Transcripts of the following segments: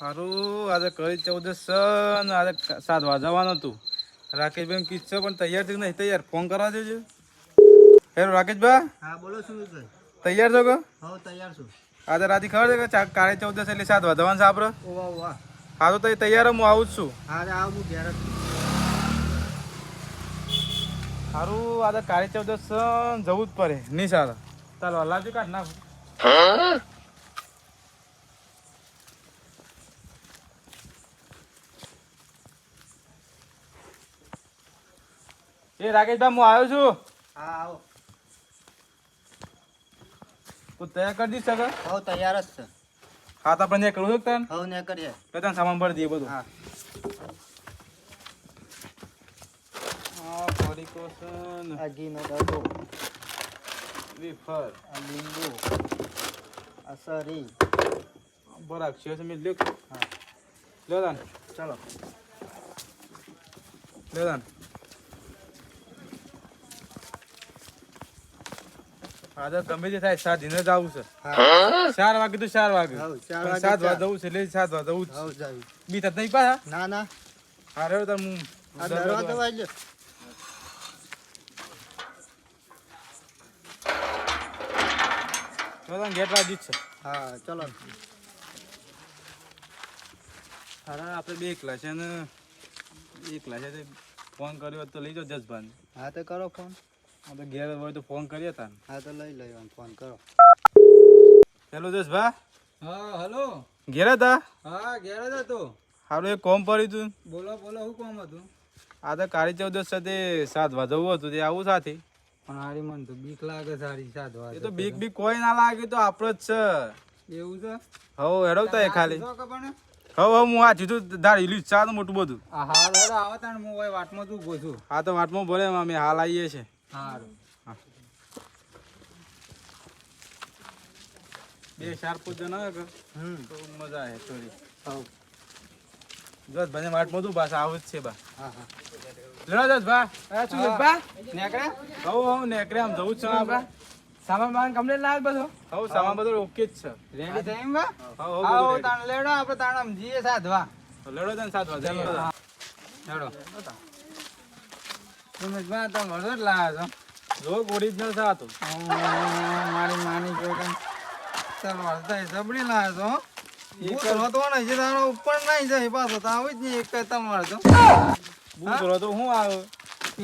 સારું આજે કરી ચૌદસ છે ને આજે સાત વાજવાનું હતું રાકેશભાઈ કિસ્સો પણ તૈયાર થયું નહીં? તૈયાર? ફોન કરવા દેજો. હેલો રાકેશભાઈ હા બોલો છું તૈયાર છો કે? હા તૈયાર છું. આજે રાતે ખબર છે કે કાલે ચૌદસ એટલે સાત વાજવાનું છે આપણે ઓવા ઓવા હા તો તઈ તૈયાર હું આવું જ છું. હા રે આવું ઘેર સારું આજે કાલે ચૌદસ છે જવું જ પડે. નહીં સારું. ચાલો હલાવજો કાઢ નાખો. એ રાકેશભાઈ હું આવ્યો છું. હા આવો. તું તૈયાર કરી દઈશ સગા હો તૈયાર જ છે. હા તો આપણે કરું છું તને? હવ ને કરીએ તો તને સામાન ભરી દઈએ બધું. હા. આ પડીકો છે ને આ ઘીનો ડબ્બો. વેફર. આ લીંબુ. આ સરી. બરાબર છે તમે લ્યો હા. લ્યો તાન ચલો. લ્યો તાન આજે ગમે તે થાય સાત દિને જ આવું છે. ચાર વાગે તો ચાર વાગે. સાત વાગે જવું છે એટલે સાત વાગે જવું છે. બી તત નહીં પાછા? ના ના. હા તો હું દરવાજો વાજ્યો ચલો ગેટ વાગી છે. હા ચલો. અરે આપણે બે એકલા છે ને. એકલા છે તે ફોન કર્યો તો લઈ જાઓ જસભાન. હા તો કરો ફોન. આ તો ઘેર હોય તો ફોન કરીએ તને. હા તો લઈ લઈ ફોન કરો. હેલો જસભા હા હલો ઘેર હતા? હા ઘેર હતા. તો સારું એક કોમ પડ્યું હતું બોલો બોલો શું કોમ હતું? આ તો કાળી ચૌદશ સાથે સાત વાજવું હતું તે આવું સાથે. પણ હારી મન તો બીક લાગે સારી સાત એ તો બીક બીક કોઈ ના લાગે તો આપણો જ છે. એવું છે? હવ હેડવતા એ ખાલી. હવ હવ હું આ જીધું ધાર લીધું ચા મોટું બધું. હા હાલ હેડો આવો તાણ હું ઓય વાટમાં તું ઊભો છું. આ તો વાટમાં ભલે અમે હાલ આવીએ છે હા. બે ચાર જણા હોય કે? હમ. તો મજા આવે થોડી. હા જસ ભાઈ વાટમાં તું પાછા આવું જ છે બા. હા હા. લેડો જસ. બા હવ હવ નેકરે આમ જવું જ છે આપણે સામાન બામાન કમ્પ્લીટ લાવ બધો? હવ સામાન બધું ઓકે જ છે. રેડી થઈ એમ બા હવ હવ આવો બધું ready. તાણ લેડો આપણે તાણ આમ જીએ સાધવા લેડો સાત વાગે હા. હેડો તમે બા તમે જ લાવ્યા છો. જો ઓરિજિનલ છે આ તો. મારી માની જો કે ચાલ વળતા જબડી લાવ્યા છો એક હતો ને જે તારો ઉપર નહીં જાય પાછો તો આવી જ નહીં એક તલવાર તો બૂટ તો હું આવ્યો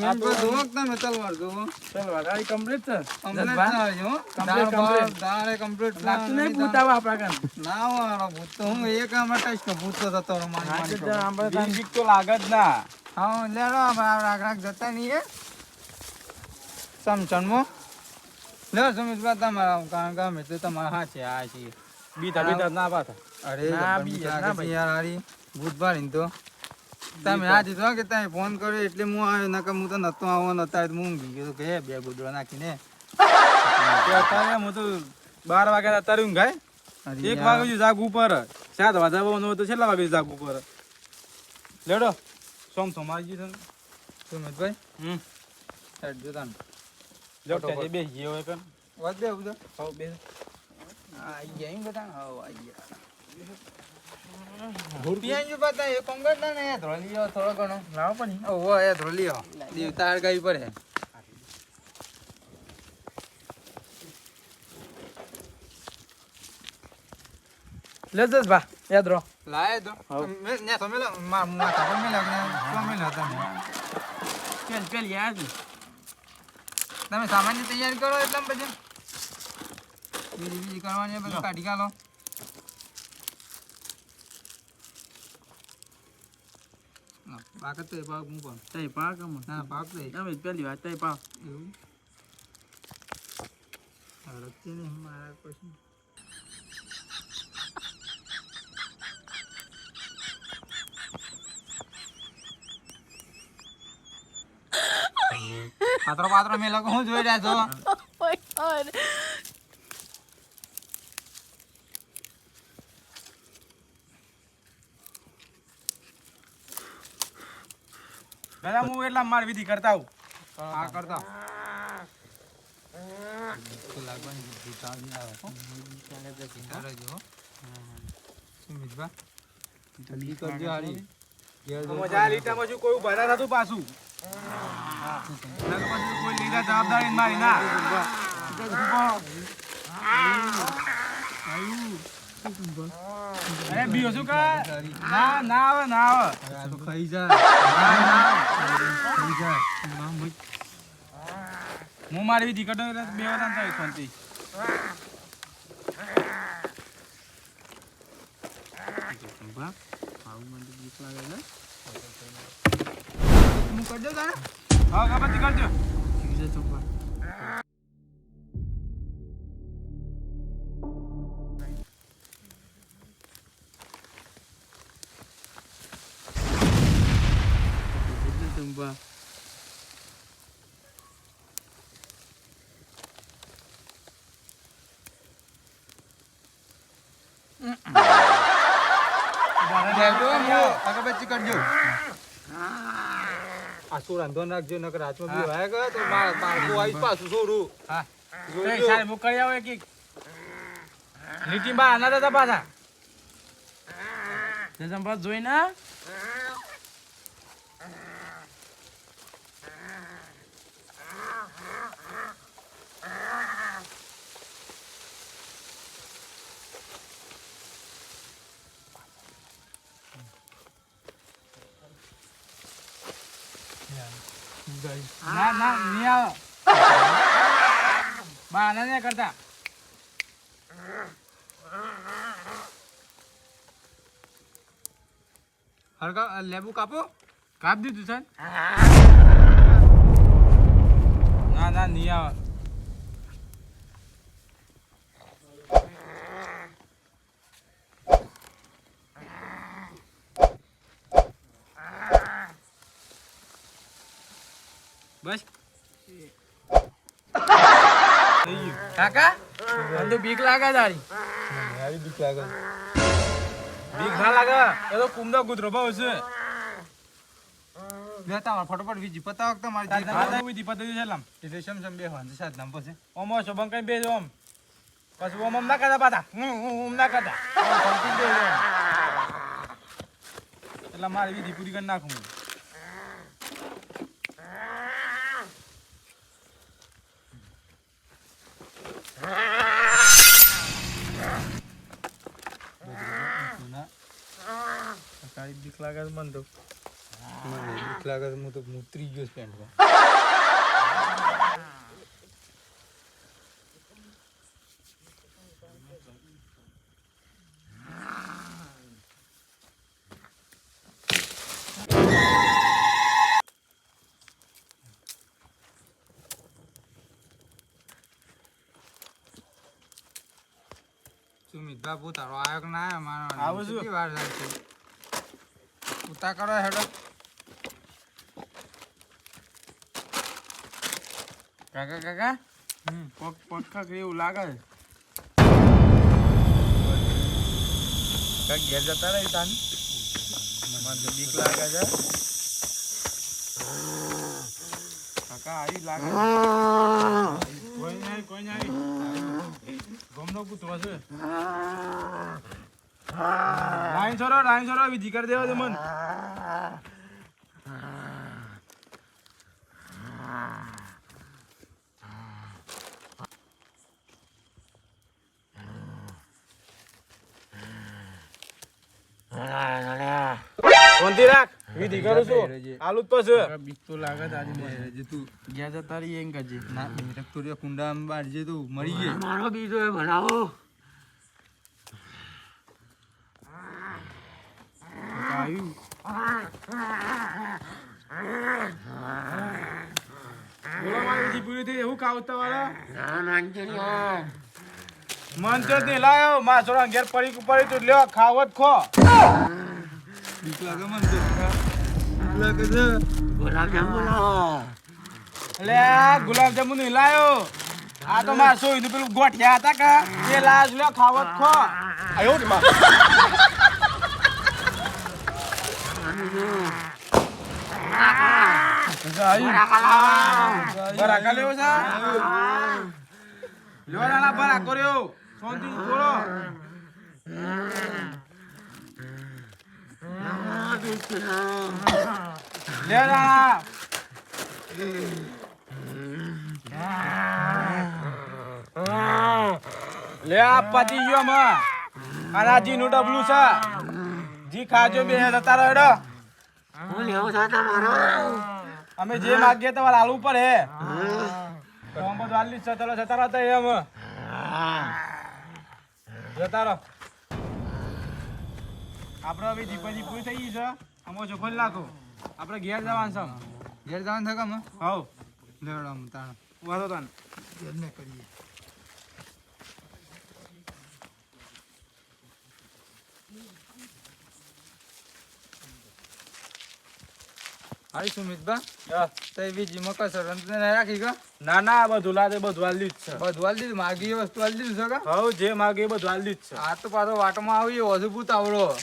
એમ તો જુઓ તમે તલવાર જુઓ તલવાર આ કમ્પ્લીટ છે. કમ્પ્લીટ ના જો કમ્પ્લીટ કમ્પ્લીટ એ complete લાગતું નહીં ભૂત આવા આપણા કાન ના વાળો ભૂત તો હું એક આમાં ટચ તો ભૂત તો થતો મારી માની તો લાગે જ ના. હા લેડો આપણે રાખ રાખ જતા નહીં એ સમસણમાં લે સુમિતભાઈ તમારા કારણ કે અમે તો તમારા છે આ છીએ. બીતા બીતા ના અરે ના, ના ભાઈ. યાર હારી તો. તમે આ દીધો કે તમે ફોન કર્યો એટલે હું આવ્યો નકર હું તો નતો આવવાનો અત્યારે હું ઊંઘી ગયો. કે બે ગુદડો નાખીને. અત્યારે હું તો બાર વાગ્યા અત્યારે ઊંઘાય એક. વાગે જાગ ઉપર સાત વાગ્યા હોય તો છેલ્લા વાગે જાગ ઉપર લેડો. સોમ સોમ આવી ગયું સુમિતભાઈ હમ. સાહેબ જો તાન જો ટેજે બે ગયો હોય કન વાત બે ઉધર. હવ બે. આઈ ગયા એમ બધા હવ આઈ ગયા. ભૂતિયા જો બતા એ કોંગડ ના ને ધોલિયો થોડો ઘણો. લાવો પણ ઓહો એ લ્યો દેવતા હળગાવી પડે. લે જસ બા યાદ રહો લાય તો હવ. મે ને તો મેલા મા માથા પર મેલા ને તો મેલા તમે પેલ પેલ યાદ તમે સામાન્ય તૈયારી કરો એટલે પછી બીજી બીજી કરવાની બધું કાઢી કાઢો પાક તો એ પાક મૂકો તઈ પા કમ ના પાક તો એ. તમે પેલી વાત તઈ પા એવું હળકતી નહીં મારા પછી પાત્રો પાત્રો મેં લોકો હું જોઈ રહ્યા છો. પેલા હું એટલા માર વિધિ કરતા આવું આ કરતા હો. હો. મજા લીટામાં શું કોઈ ભરા થતું હા. પછી કોઈ લીધા મારી ના શું કહે ના ના આવે ના મારી ટિકટ બે ને તો આવું મને બીક લાગે છે. હું કરી દઉં તારે? હા કાપતી કરજો છે, ચંપા. ઠીક છે, ચંપા. લેજો, હું અગરબત્તી કરજો. શું રાંધો નાખજો નકર હાથમાં બી વાયા ગયો તો માર- બાળકો આવીશ પાછું છોડું. હા. જોઈ કઈ લો. સારી મુક કરી આવો એક લીટી બા આના દાદા પાછા. જોઈ ના ના ના, નહીં આવે. બા આના નહીં કરતા. હળગા લેબુ કાપો. કાપ દીધું સર ના ના, નહીં આવે. કાકા મને તો બીક લાગે તારી. આવી બીક લાગે. બીક ના લાગે? એ તો કુમદો કૂતરો ભાવ છે. લે તમારે ફટોફટ વીજી પતાવો કે તમારી જે દાદા દીપા થઈ છે એટલે સમ સમ બેહવાનું છે સાત નામ પછી. ઓમો શોભન કઈ બેજો ઓમ પછી ઓમ ઓમ ના કરતા હું ઓમ ના કરતા. એટલે મારી વિધિ પૂરી કરી નાખું હું ના, કાંઈ બીક લાગે છે મને તો મને બીક લાગે છે, હું તો મૂતરી ગયો પેન્ટમાં સુમિત તારો આયક ના આવ્યો મારો આવું શું વાર લાગશે ઉતા કરો હેડો. કાકા કાકા? હમ. પગ પગ કાંક એવું લાગે છે. કાંઈક ઘેર જતા રહી તાન. મને તો બીક લાગે છે. કાકા આવી લાગે કોઈ નહીં કોઈ નહીં. ગમનો કૂતરો છે. લાઈન છોરો લાઈન છોરો વિધિ કરી દેવા દે મન. શાંતિ રાખ. વિધિ કરું છું. આલુ તો છે. બીક તો લાગે તારી જે તું ગયા જા તારી એમ કરજે? ના મેરક તો રે કુંડામાં બાર જે તું. મરી ગઈ મારો બીજો એ ભણાવો આવ્યું બોલો મારી જી પૂરી થઈ એવું કાવતા વાળા મન તો તે લાયો. માં ઘેર પડી પડી તો. લ્યો ખાવત ખો. બીક લાગે મને તો બીક લાગે છે ગુલાબ જાંબુ લાવો એટલે આ ગુલાબ જાંબુ નહીં લાયો. આ તો માર સોઈ નું પેલું ગોઠિયા હતા કા એ લાજ લ્યો, ખાવત ખો. આયો માં બરાકા લેવો છે લેવા નાના બરાકો શાંતિ થોડો લે રાણા લે આ પતી ગયો માં અને આ જીનું ડબલું છે. જી ખાજો બે, જતા રહો હેડો. હું લેવો છે તમારો અમે જે માગીએ તમારે આલુ ઉપર હે. આલી છે. ચાલો, જતા રહો તો એમ જતા રહો. આપણે હવે દીપાજી પૂરી થઈ ગઈ છે. અમો ચોખ્ખો નાખો. આપણે ઘેર જવાનું છે ઘેર જવાનું થાય કામ હાઉ લેવડો આમ તાણ. વાંધો તાન ઘેરને કરીએ. હારી સુમિતબા હા. તઈ બીજી મકર સંક્રાંતિ ને રાખી કા? ના ના આ બધું લાદે બધું આલી જ છે. બધું દીધું માગી વસ્તુ હાલ છે કા? હવ જે માગે એ બધું આલી જ છે. આ તો પાછો વાટમાં આવી વધુ પૂત આવડો.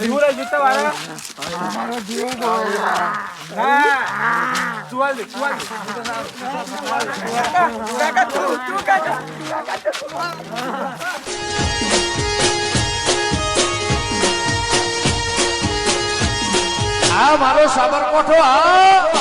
જીવું હા મારો સાબરકોઠો આ